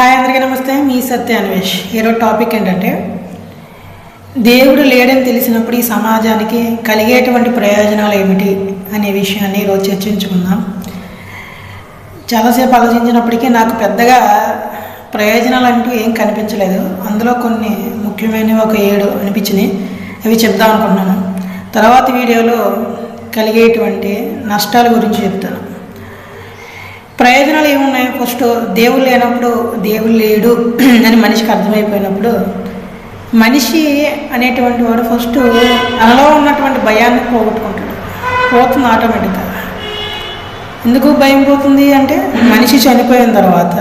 Hi అందరికీ నమస్తే మీ సత్య అన్వేష్. ఈరోజు టాపిక్ ఏంటంటే దేవుడు లేడని తెలిసినప్పుడు ఈ సమాజానికి కలిగేటువంటి ప్రయోజనాలు ఏమిటి అనే విషయాన్ని ఈరోజు చర్చించుకుందాం. చాలాసేపు ఆలోచించినప్పటికీ నాకు పెద్దగా ప్రయోజనాలు అంటూ ఏం కనిపించలేదు. అందులో కొన్ని ముఖ్యమైనవి ఒక ఏడు అనిపించినాయి అవి చెప్దాం అనుకుంటున్నాను. తర్వాత వీడియోలో కలిగేటువంటి నష్టాల గురించి చెప్తాను. ప్రయోజనాలు ఏమున్నాయి? ఫస్ట్ దేవుడు లేనప్పుడు దేవుడు లేడు అని మనిషికి అర్థమైపోయినప్పుడు మనిషి అనేటువంటి వాడు ఫస్ట్ అలా ఉన్నటువంటి భయాన్ని పోగొట్టుకుంటాడు. పోతుంది ఆటోమేటిక్గా. ఎందుకు భయం పోతుంది అంటే మనిషి చనిపోయిన తర్వాత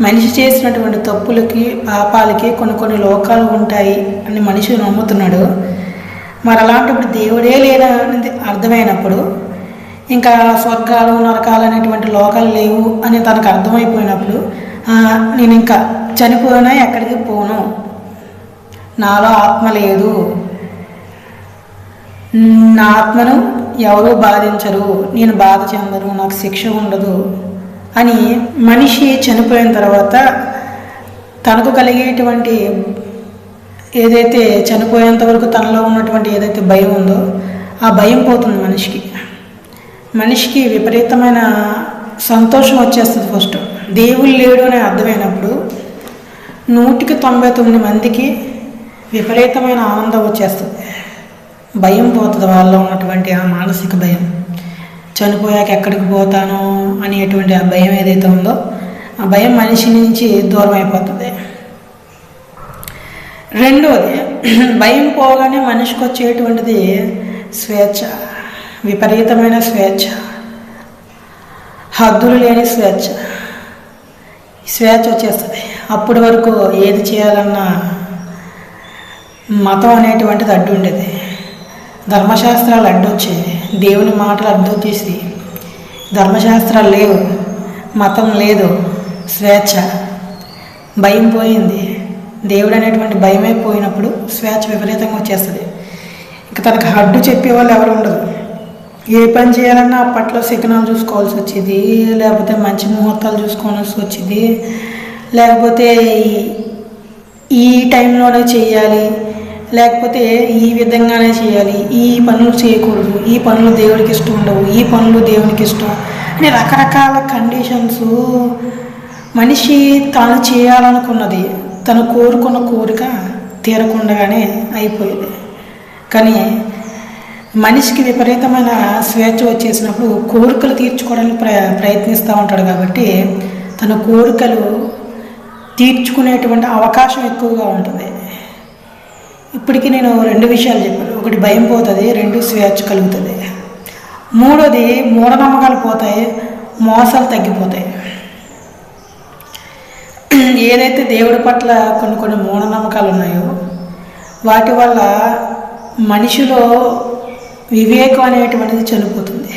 మనిషి చేసినటువంటి తప్పులకి పాపాలకి కొన్ని కొన్ని లోకాలు ఉంటాయి అని మనిషి నమ్ముతున్నాడు. మరి అలాంటప్పుడు దేవుడే లేదనేది అర్థమైనప్పుడు ఇంకా స్వర్గాలు నరకాలు అనేటువంటి లోకాలు లేవు అని తనకు అర్థమైపోయినప్పుడు నేను ఇంకా చనిపోయినా ఎక్కడికి పోను. నాలో ఆత్మ లేదు. నా ఆత్మను ఎవరూ బాధించరు. నేను బాధ చెందను నాకు శిక్ష ఉండదు అని మనిషి చనిపోయిన తర్వాత తనకు కలిగేటువంటి ఏదైతే చనిపోయేంత వరకు తనలో ఉన్నటువంటి ఏదైతే భయం ఉందో ఆ భయం పోతుంది మనిషికి. మనిషికి విపరీతమైన సంతోషం వచ్చేస్తుంది ఫస్ట్ దేవుడు లేడు అని అర్థమైనప్పుడు నూటికి తొంభై తొమ్మిది మందికి విపరీతమైన ఆనందం వచ్చేస్తుంది. భయం పోతుంది వాళ్ళలో ఉన్నటువంటి ఆ మానసిక భయం. చనిపోయాక ఎక్కడికి పోతాను అనేటువంటి ఆ భయం ఏదైతే ఉందో ఆ భయం మనిషి నుంచి దూరం అయిపోతుంది. రెండవది భయం పోగానే మనిషికి వచ్చేటువంటిది స్వేచ్ఛ. విపరీతమైన స్వేచ్ఛ. హద్దులు లేని స్వేచ్ఛ. స్వేచ్ఛ వచ్చేస్తుంది. అప్పటి వరకు ఏది చేయాలన్నా మతం అనేటువంటిది అడ్డు ఉండేది ధర్మశాస్త్రాలు అడ్డు వచ్చేది దేవుని మాటలు అడ్డు వచ్చేసి ధర్మశాస్త్రాలు లేవు. మతం లేదు. స్వేచ్ఛ. భయం పోయింది. దేవుడు అనేటువంటి భయమే పోయినప్పుడు స్వేచ్ఛ విపరీతంగా వచ్చేస్తుంది. ఇక తనకు హడ్డు చెప్పేవాళ్ళు ఎవరు ఉండదు ఏ పని చేయాలన్నా అప్పట్లో సిగ్నల్ చూసుకోవాల్సి వచ్చేది లేకపోతే మంచి ముహూర్తాలు చూసుకోవాల్సి వచ్చేది లేకపోతే ఈ- ఈ టైంలోనే చేయాలి లేకపోతే ఈ విధంగానే చేయాలి ఈ పనులు చేయకూడదు ఈ పనులు దేవుడికి ఇష్టం ఉండవు ఈ పనులు దేవునికి ఇష్టం అని రకరకాల కండిషన్స్ మనిషి తాను చేయాలనుకున్నది తను కోరుకున్న కోరిక తీరకుండానే అయిపోయేది. కానీ మనిషికి విపరీతమైన స్వేచ్ఛ వచ్చేసినప్పుడు కోరికలు తీర్చుకోవడానికి ప్ర ప్రయత్నిస్తూ ఉంటాడు కాబట్టి తన కోరికలు తీర్చుకునేటువంటి అవకాశం ఎక్కువగా ఉంటుంది. ఇప్పటికీ నేను రెండు విషయాలు చెప్పాను. ఒకటి భయం పోతుంది రెండు స్వేచ్ఛ కలుగుతుంది. మూడోది మూఢనమ్మకాలు పోతాయి మోసాలు తగ్గిపోతాయి. ఏదైతే దేవుడి పట్ల కొన్ని కొన్ని మూఢనమ్మకాలు ఉన్నాయో వాటి వల్ల మనిషిలో వివేకం అనేటువంటిది చనిపోతుంది.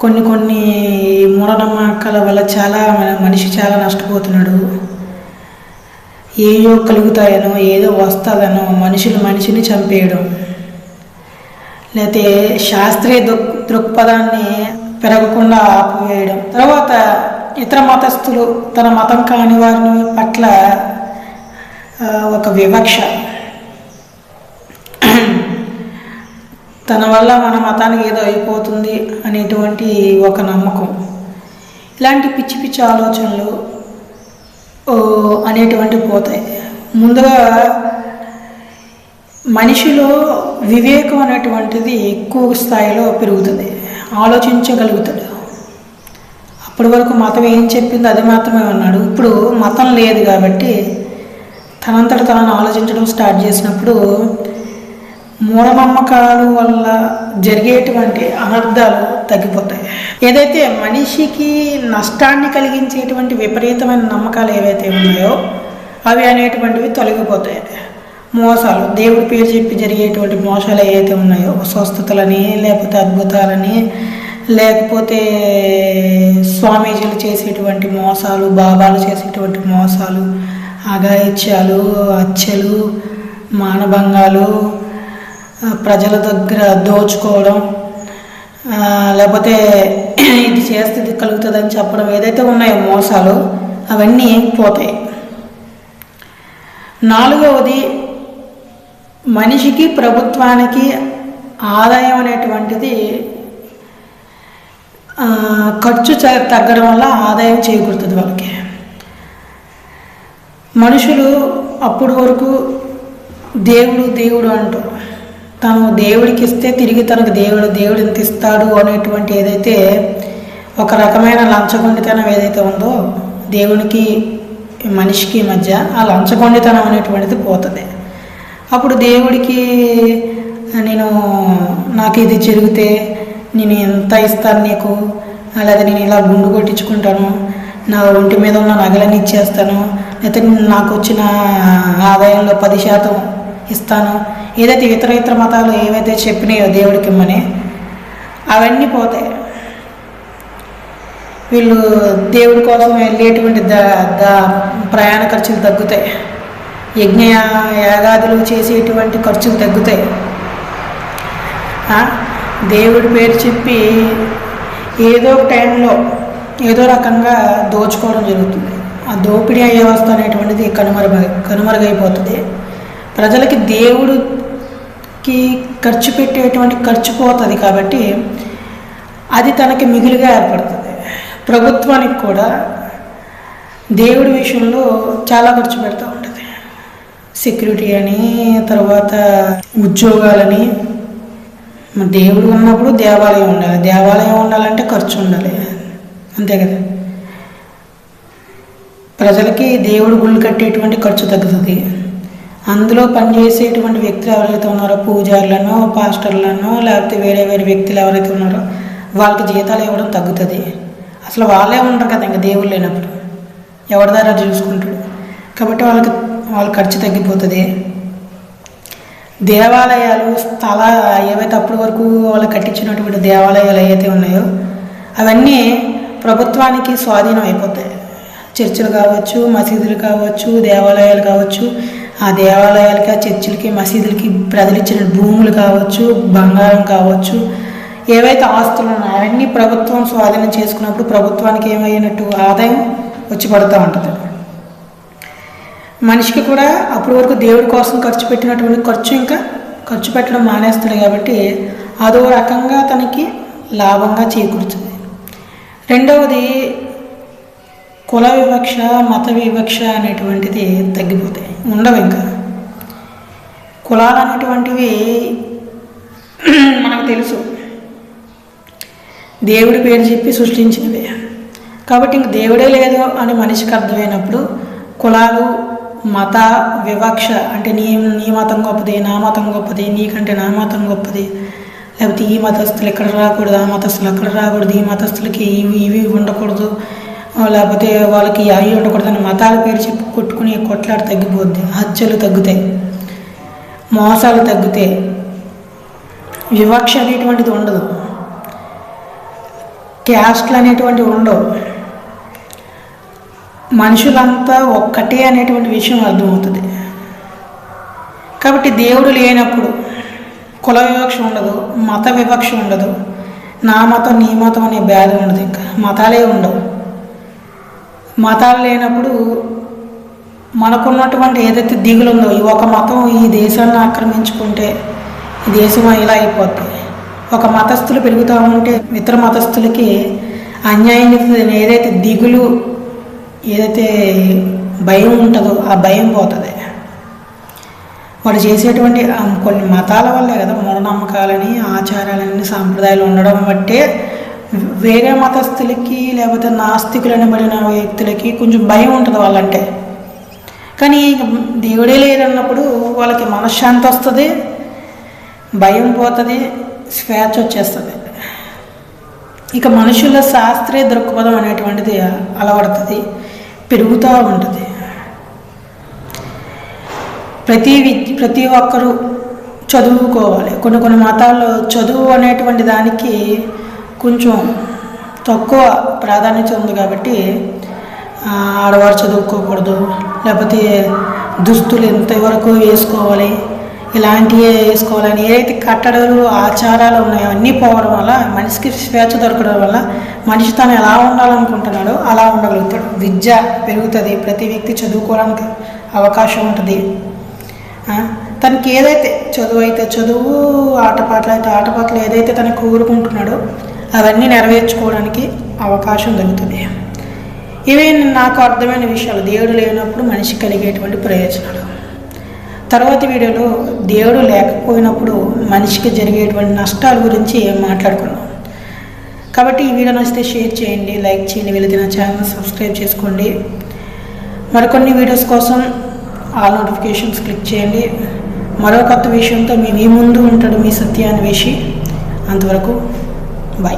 కొన్ని కొన్ని మూఢనమ్మకాల వల్ల చాలా మన మనిషి చాలా నష్టపోతున్నాడు. ఏయో కలుగుతాయనో ఏదో వస్తుందనో మనుషులు మనిషిని చంపేయడం. లేకపోతే శాస్త్రీయ దృక్ దృక్పథాన్ని పెరగకుండా ఆపివేయడం. తర్వాత ఇతర మతస్థులు తన మతం కాని వారిని పట్ల ఒక వివక్ష. తన వల్ల మన మతానికి ఏదో అయిపోతుంది అనేటువంటి ఒక నమ్మకం. ఇలాంటి పిచ్చి పిచ్చి ఆలోచనలు అనేటువంటి అనేటువంటివి పోతాయి. ముందుగా మనిషిలో వివేకం అనేటువంటిది ఎక్కువ స్థాయిలో పెరుగుతుంది. ఆలోచించగలుగుతాడు. అప్పటి వరకు మతం ఏం చెప్పిందో అది మాత్రమే ఉన్నాడు. ఇప్పుడు మతం లేదు కాబట్టి తనంతట తనను ఆలోచించడం స్టార్ట్ చేసినప్పుడు మూఢనమ్మకాల వల్ల జరిగేటువంటి అనర్థాలు తగ్గిపోతాయి. ఏదైతే మనిషికి నష్టాన్ని కలిగించేటువంటి విపరీతమైన నమ్మకాలు ఏవైతే ఉన్నాయో అవి అనేటువంటివి తొలగిపోతాయి. మోసాలు దేవుడి పేరు చెప్పి జరిగేటువంటి మోసాలు ఏవైతే ఉన్నాయో స్వస్థతలని లేకపోతే అద్భుతాలని లేకపోతే స్వామీజీలు చేసేటువంటి మోసాలు బాబాలు చేసేటువంటి మోసాలు అఘాయిత్యాలు హత్యలు మానభంగాలు ప్రజల దగ్గర దోచుకోవడం లేకపోతే ఇది చేస్తే ఇది కలుగుతుందని చెప్పడం ఏదైతే ఉన్నాయో మోసాలు అవన్నీ పోతాయి. నాలుగవది మనిషికి ప్రభుత్వానికి ఆదాయం అనేటువంటిది ఖర్చు చ- తగ్గడం వల్ల ఆదాయం చేకూరుతుంది వాళ్ళకి. మనుషులు అప్పుడు వరకు దేవుడు దేవుడు అంటూ తను దేవుడికి ఇస్తే తిరిగి తనకు దేవుడు దేవుడు ఇంత ఇస్తాడు అనేటువంటి ఏదైతే ఒక రకమైన లంచగొండితనం ఏదైతే ఉందో దేవునికి మనిషికి మధ్య ఆ లంచగొండితనం అనేటువంటిది పోతుంది. అప్పుడు దేవుడికి నేను నాకు ఇది జరిగితే నేను ఎంత ఇస్తాను నీకు? లేదా నేను ఇలా గుండు కొట్టించుకుంటాను నా ఒంటి మీద ఉన్న నగలన్నీ ఇచ్చేస్తాను లేకపోతే నాకు వచ్చిన ఆదాయంలో పది శాతం ఇస్తాను ఏదైతే ఇతర ఇతర మతాలు ఏవైతే చెప్పినాయో దేవుడికి ఇమ్మని అవన్నీ పోతాయి. వీళ్ళు దేవుడి కోసం వెళ్ళేటువంటి ద ద ప్రయాణ ఖర్చులు తగ్గుతాయి. యజ్ఞ యాగాదులు చేసేటువంటి ఖర్చులు తగ్గుతాయి. దేవుడి పేరు చెప్పి ఏదో ఒక టైంలో ఏదో రకంగా దోచుకోవడం జరుగుతుంది. ఆ దోపిడీ వ్యవస్థ అనేటువంటిది కనుమరుగ కనుమరుగైపోతుంది. ప్రజలకి దేవుడు కి ఖర్చు పెట్టేటువంటి ఖర్చు పోతుంది కాబట్టి అది తనకి మిగులుగా ఏర్పడుతుంది. ప్రభుత్వానికి కూడా దేవుడి విషయంలో చాలా ఖర్చు పెడతా ఉంటుంది. సెక్యూరిటీ అని తర్వాత ఉద్యోగాలని. దేవుడు ఉన్నప్పుడు దేవాలయం ఉండాలి. దేవాలయం ఉండాలంటే ఖర్చు ఉండాలి. అంతే కదా? ప్రజలకి దేవుడు గుళ్ళు కట్టేటువంటి ఖర్చు తగ్గుతుంది. అందులో పనిచేసేటువంటి వ్యక్తులు ఎవరైతే ఉన్నారో పూజారులను పాస్టర్లను లేకపోతే వేరే వేరే వ్యక్తులు ఎవరైతే ఉన్నారో వాళ్ళకి జీతాలు ఇవ్వడం తగ్గుతుంది. అసలు వాళ్ళే ఉంటారు కదా ఇంకా దేవుడు లేనప్పుడు. ఎవరి ద్వారా చూసుకుంటాడు కాబట్టి వాళ్ళకి వాళ్ళ ఖర్చు తగ్గిపోతుంది. దేవాలయాలు స్థల ఏవైతే అప్పటి వరకు వాళ్ళు కట్టించినటువంటి దేవాలయాలు ఏవైతే ఉన్నాయో అవన్నీ ప్రభుత్వానికి స్వాధీనం అయిపోతాయి. చర్చిలు కావచ్చు మసీదులు కావచ్చు దేవాలయాలు కావచ్చు ఆ దేవాలయాలకి ఆ చర్చిలకి మసీదులకి ప్రజలు ఇచ్చిన భూములు కావచ్చు బంగారం కావచ్చు ఏవైతే ఆస్తులు ఉన్నాయో అవన్నీ ప్రభుత్వం స్వాధీనం చేసుకున్నప్పుడు ప్రభుత్వానికి ఏమైనట్టు ఆదాయం వచ్చి పడుతూ ఉంటుంది. మనిషికి కూడా అప్పటి వరకు దేవుడి కోసం ఖర్చు పెట్టినటువంటి ఖర్చు ఇంకా ఖర్చు పెట్టడం మానేస్తాడు కాబట్టి అదో రకంగా తనకి లాభంగా చేకూరుతుంది. రెండవది కుల వివక్ష మత వివక్ష అనేటువంటిది తగ్గిపోతాయి. ఉండవు ఇంకా. కులాలు అనేటువంటివి మనకు తెలుసు. దేవుడి పేరు చెప్పి సృష్టించినవి. కాబట్టి ఇంక దేవుడే లేదు అని మనిషికి అర్థమైనప్పుడు కులాలు మత వివక్ష అంటే నీ నీ మతం గొప్పది నా మతం గొప్పది నీకంటే నా మతం గొప్పది. లేకపోతే ఈ మతస్థులు ఇక్కడ రాకూడదు ఆ మతస్థులు అక్కడ రాకూడదు ఈ మతస్థులకి ఇవి ఇవి ఉండకూడదు. లేకపోతే వాళ్ళకి అవి ఉండకూడదు అని మతాల పేరు చెప్పి కొట్టుకుని కొట్లాట తగ్గిపోద్ది. హత్యలు తగ్గుతాయి. మోసాలు తగ్గుతాయి. వివక్ష అనేటువంటిది ఉండదు. క్యాస్ట్లు అనేటువంటివి ఉండవు. మనుషులంతా ఒక్కటే అనేటువంటి విషయం అర్థమవుతుంది. కాబట్టి దేవుడు లేనప్పుడు కుల వివక్ష ఉండదు మత వివక్ష ఉండదు. నా మతం నీ మతం అనే భేదం ఉండదు ఇంకా. మతాలే ఉండవు. మతాలు లేనప్పుడు మనకున్నటువంటి ఏదైతే దిగులు ఉందో ఈ ఒక మతం ఈ దేశాన్ని ఆక్రమించుకుంటే ఈ దేశం ఇలా అయిపోద్ది. ఒక మతస్థులు పెరుగుతూ ఉంటే ఇతర మతస్థులకి అన్యాయం జరుగుతుంది ఏదైతే దిగులు ఏదైతే భయం ఉంటుందో ఆ భయం పోతుంది. వాడు చేసేటువంటి కొన్ని మతాల వల్లే కదా మూఢనమ్మకాలని ఆచారాలని సాంప్రదాయాలు ఉండడం బట్టే వేరే మతస్థులకి లేకపోతే నాస్తికులు అనబడిన వ్యక్తులకి కొంచెం భయం ఉంటుంది వాళ్ళంటే. కానీ దేవుడే లేదన్నప్పుడు వాళ్ళకి మనశ్శాంతి వస్తుంది భయం పోతుంది స్వేచ్ఛ వచ్చేస్తుంది. ఇక మనుషుల శాస్త్రీయ దృక్పథం అనేటువంటిది అలవడుతుంది పెరుగుతూ ఉంటుంది. ప్రతి విద్య ప్రతి ఒక్కరూ చదువుకోవాలి. కొన్ని కొన్ని మతాల్లో చదువు అనేటువంటి దానికి కొంచెం తక్కువ ప్రాధాన్యత ఉంది కాబట్టి ఆడవారు చదువుకోకూడదు. లేకపోతే దుస్తులు ఎంతవరకు వేసుకోవాలి ఇలాంటివే వేసుకోవాలని ఏదైతే కట్టడలు ఆచారాలు ఉన్నాయో అన్నీ పోవడం వల్ల మనిషికి స్వేచ్ఛ దొరకడం వల్ల మనిషి తను ఎలా ఉండాలనుకుంటున్నాడో అలా ఉండగలుగుతాడు. విద్య పెరుగుతుంది ప్రతి వ్యక్తి చదువుకోవడానికి అవకాశం ఉంటుంది. తనకి ఏదైతే చదువు అయితే చదువు ఆటపాటలు అయితే ఆటపాటలు ఏదైతే తను కోరుకుంటున్నాడో అవన్నీ నెరవేర్చుకోవడానికి అవకాశం దొరుకుతుంది. ఇవే నాకు అర్థమైన విషయాలు. దేవుడు లేనప్పుడు మనిషి కలిగేటువంటి ప్రయోజనాలు. తర్వాత వీడియోలో దేవుడు లేకపోయినప్పుడు మనిషికి జరిగేటువంటి నష్టాల గురించి ఏం మాట్లాడుకున్నాం. కాబట్టి ఈ వీడియో నచ్చితే షేర్ చేయండి లైక్ చేయండి వీళ్ళది నా ఛానల్ సబ్స్క్రైబ్ చేసుకోండి. మరికొన్ని వీడియోస్ కోసం ఆల్ నోటిఫికేషన్స్ క్లిక్ చేయండి. మరో కొత్త విషయంతో మీ మీ ముందు ఉంటాడు మీ సత్యాన్వేషి అంతవరకు